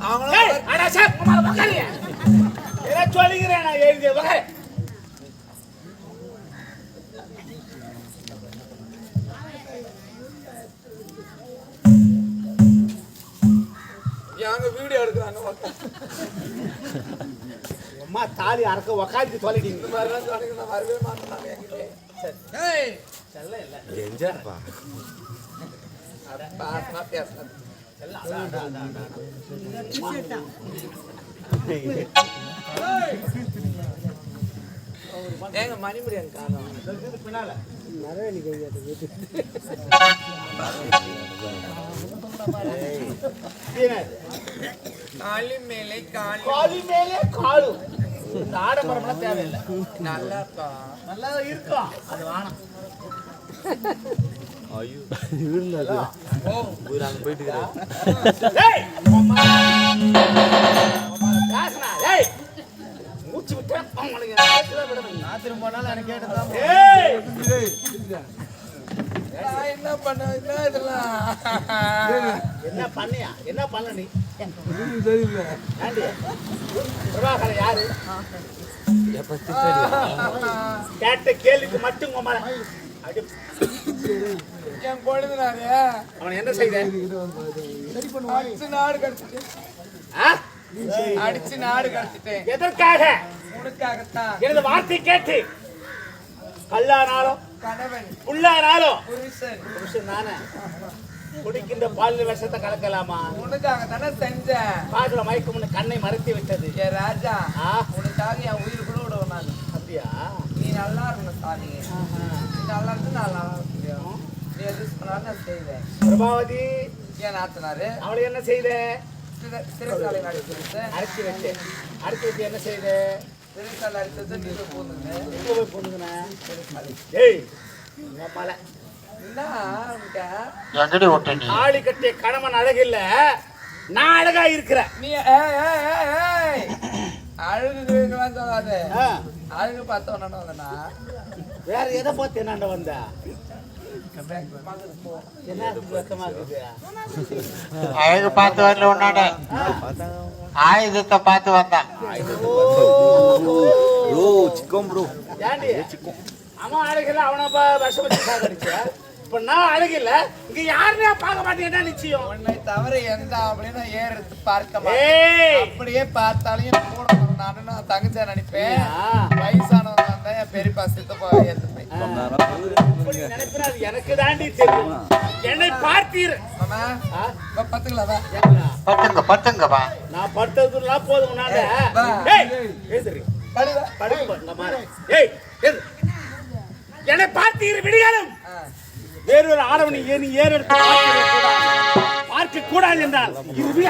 அவங்களும் சார், சொல்லிக்கிறேன் நான் எழுதி உக்காரு. எங்க வீடியோ எடுக்கிறாங்க. அம்மா தாலி அறக்க உக்காந்து சொல்லிட்டீங்க இந்த மாதிரிலாம் சொன்னீங்க நான் வரவே மாட்டேன் என்கிட்ட. ஏய், எஞ்சாப்பா பாசமா பேசுறேன். ஏங்க மணிமுடி எனக்கு காணும் பின்னால என்னது? காலி மேலே காலி. மேலே காலு ஆடம்பரம்லாம் தேவையில்லை. நல்லாப்பா நல்லா இருக்கும் அது வேணாம் ஐயோ ஓ போயிட்டு இருக்கிறாரு. மூச்சு விட்டா அவனுக்கு பேசவே விட மாட்டேன். என்ன பண்ண என்ன இதெல்லாம் என்ன பண்ணியா என்ன பண்ண நீ ஏண்டி? பிரபாகரன் யாரு கேட்ட கேள்விக்கு மட்டும் என் கொழுந்தனாரு அவன் என்ன செய்த? அடிச்சு நாடு கடத்திட்டேன் ஆ? அடிச்சு நாடு கடத்திட்டேன். எதற்காக? உனக்காகத்தான். எனது வார்த்தை கேட்டு. கல்லானாலும் கணவன் புல்லானாலும் புருஷன். புருஷன் நானே குடிக்கின்ற பாலில் விஷத்தை கலக்கலாமா? உனக்காக தானே செஞ்சேன் பாக்குற மயக்கம்னு கண்ணை மறைத்து விட்டது. ஏ ராஜா ஆ? உனக்காக என் உயிர் கூட விடுவேன் நான் அப்படியா? நீ நல்லா இருக்கணும் சாமி. நல்லா இருந்து நான் நல்லா முடியும் நீ எது நான் செய்வேன் பிரபாவதி. ஏன் நாத்தனாரு அவளை என்ன செய்த? சிறை- சிறைச்சாலையில் அடிச்சிருச்சு அடைச்சி வச்சு. அடைச்சி வச்சு என்ன செய்த? சிறைச்சாலை அடிச்சது நீ போகுது எங்க போய் பொண்ணுங்கண்ணா ஏய் மலை. ஆளி கட்டிய கணவன் அழகில்ல. நான் அழகா இருக்கிறேன். நீ சொல்லாத. அழுகு பார்த்தோன்னு வந்தனா வேற எதை பார்த்து என்னாண்ட வந்த? அழகு பார்த்து வரல உன்னாட ஆயுதத்தை பார்த்து வந்தான் ப்ரோ சிக்கம் ப்ரோ. ஏண்டி? அவன் சாகடிச்ச? இப்ப நான் அழகில்ல இங்க யாருமே பார்க்க மாட்டேங்கன்னா நிச்சயம். உன்னை தவிர எந்த அப்படின்னு ஏறு பார்க்க மாட்டேன். அப்படியே பார்த்தாலும் கூட நானு தங்கச்சா நினைப்பேன். ஆ. வயசானவங்க வந்தா என் பெரியப்பா சித்தப்பா நினைப்பினா அது எனக்கு தாண்டி தெரியும். என்னை பார்த்தீர்? இப்ப பத்துக்கலாவா ஏங்களா? பத்துங்க பத்துங்கப்பா நான் படுத்ததுலாம் போதும் படுக்க பாருங்க மாற ஏய். என்னை பார்த்தீர் விடுகாலம். வேறொரு ஆடவனை ஏறி ஏறெடுத்து பார்க்க கூடாது. என்றால் இது